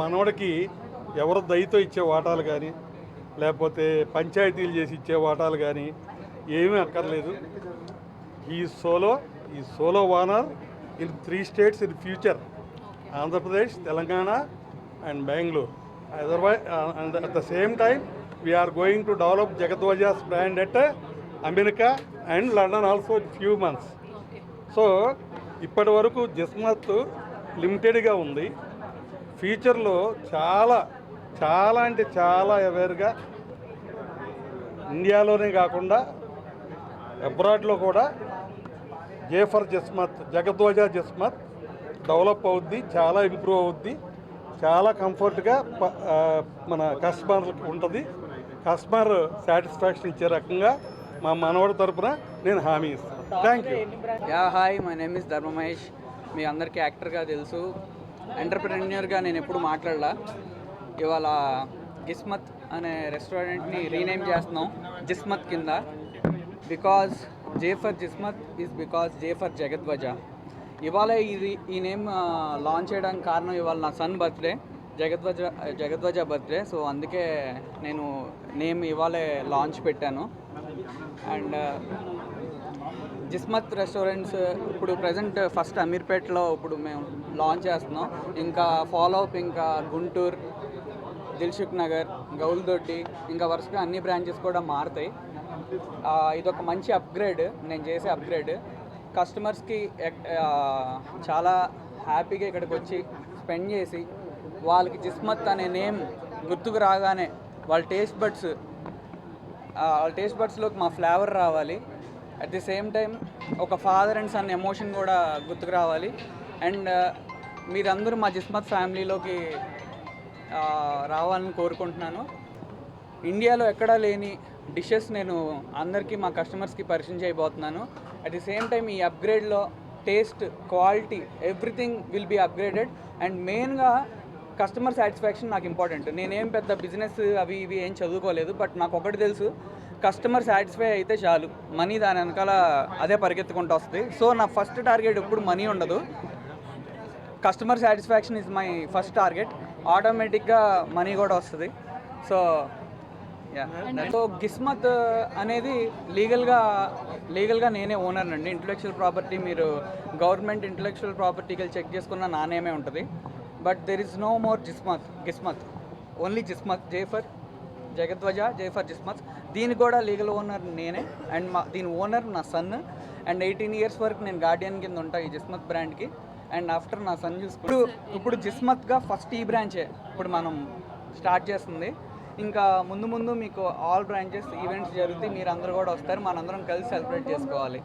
మనవడికి ఎవరు దయతో ఇచ్చే వాటాలు కానీ లేకపోతే పంచాయతీలు చేసి ఇచ్చే వాటాలు కానీ ఏమీ అక్కర్లేదు. ఈ సోలో ఈ solo owner in three states in future. Andhra Pradesh Telangana and Bengaluru. Otherwise and at the same time we are going to develop జగద్వజాస్ brand at America and London also few months so ఇప్పటి వరకు జిస్మత్ లిమిటెడ్గా ఉంది. ఫ్యూచర్లో చాలా చాలా అంటే చాలా అవేర్గా ఇండియాలోనే కాకుండా అబ్రాడ్లో కూడా జేఫర్ జస్మత్ జగద్వజ జస్మత్ డెవలప్ అవుద్ది చాలా ఇంప్రూవ్ అవుద్ది చాలా కంఫర్ట్గా మన కస్టమర్కి ఉంటుంది. కస్టమర్ సాటిస్ఫాక్షన్ ఇచ్చే రకంగా మా మనవడి తరపున నేను హామీ ఇస్తాను. Thank you ya hi my name is Dharma Mahesh మీ అందరికీ యాక్టర్గా తెలుసు. ఎంటర్ప్రెన్యూర్గా నేను ఎప్పుడు మాట్లాడలా. ఇవాళ గిస్మత్ అనే రెస్టారెంట్ని రీనేమ్ చేస్తున్నాం జిస్మత్ కింద. Because J for Jismat is because J for Jagadwaja. ఇవాళ ఇది ఈ నేమ్ లాంచ్ చేయడానికి కారణం ఇవాళ నా son birthday Jagadwaja Jagadwaja birthday. So అందుకే నేను నేమ్ ఇవాళే లాంచ్ పెట్టాను. అండ్ జిస్మత్ రెస్టారెంట్స్ ఇప్పుడు ప్రజెంట్ ఫస్ట్ అమీర్పేట్లో ఇప్పుడు మేము లాంచ్ చేస్తున్నాం. ఇంకా ఫాలో అప్ ఇంకా గుంటూరు దిల్షుక్ నగర్ గౌల్దొడ్డి ఇంకా వరుసగా అన్ని బ్రాంచెస్ కూడా మారుతాయి. ఇదొక మంచి అప్గ్రేడ్ నేను చేసే అప్గ్రేడ్. కస్టమర్స్కి చాలా హ్యాపీగా ఇక్కడికి వచ్చి స్పెండ్ చేసి వాళ్ళకి జిస్మత్ అనే నేమ్ గుర్తుకు రాగానే వాళ్ళ టేస్ట్ బడ్స్ వాళ్ళ టేస్ట్ బడ్స్లోకి మా ఫ్లేవర్ రావాలి. అట్ ది సేమ్ టైం ఒక ఫాదర్ అండ్ సన్ ఎమోషన్ కూడా గుర్తుకు రావాలి. అండ్ uh, మీరందరూ మా జిస్మత్ ఫ్యామిలీలోకి రావాలని కోరుకుంటున్నాను. ఇండియాలో ఎక్కడా లేని డిషెస్ నేను అందరికీ మా కస్టమర్స్కి పరిచయం చేయబోతున్నాను. అట్ ది సేమ్ టైం ఈ అప్గ్రేడ్లో taste quality everything will be upgraded and మెయిన్గా కస్టమర్ సాటిస్ఫాక్షన్ నాకు ఇంపార్టెంట్ నేనేం పెద్ద బిజినెస్ అవి ఇవి ఏం చదువుకోలేదు బట్ నాకు ఒకటి తెలుసు. కస్టమర్ సాటిస్ఫై అయితే చాలు. మనీ దాని వెనకాల అదే పరిగెత్తుకుంటూ వస్తుంది. సో నా ఫస్ట్ టార్గెట్ ఎప్పుడు మనీ ఉండదు. Customer satisfaction is my first target ఆటోమేటిక్గా మనీ కూడా వస్తుంది. సో సో గిస్మత్ అనేది లీగల్గా లీగల్గా నేనే ఓనర్ అండి ఇంటలెక్చువల్ ప్రాపర్టీ మీరు గవర్నమెంట్ ఇంటలెక్చువల్ ప్రాపర్టీకి చెక్ చేసుకున్న నా నేమే ఉంటుంది. But there is no more Jismat Gismat. Only Jismat J for Jagadwaja J for Jismat దీనికి కూడా లీగల్ ఓనర్ నేనే. అండ్ మా దీని ఓనర్ నా సన్. అండ్ ఎయిటీన్ ఇయర్స్ వరకు నేను గార్డియన్ కింద ఉంటాను ఈ జిస్మత్ బ్రాండ్కి. అండ్ ఆఫ్టర్ నా సన్ చూసుకుంటూ ఇప్పుడు జిస్మత్గా ఫస్ట్ ఈ బ్రాంచే. ఇప్పుడు మనం స్టార్ట్ చేస్తుంది. ఇంకా ముందు ముందు మీకు ఆల్ బ్రాంచెస్ ఈవెంట్స్ జరుగుతాయి. మీరు అందరూ కూడా వస్తారు. మనందరం కలిసి సెలబ్రేట్ చేసుకోవాలి.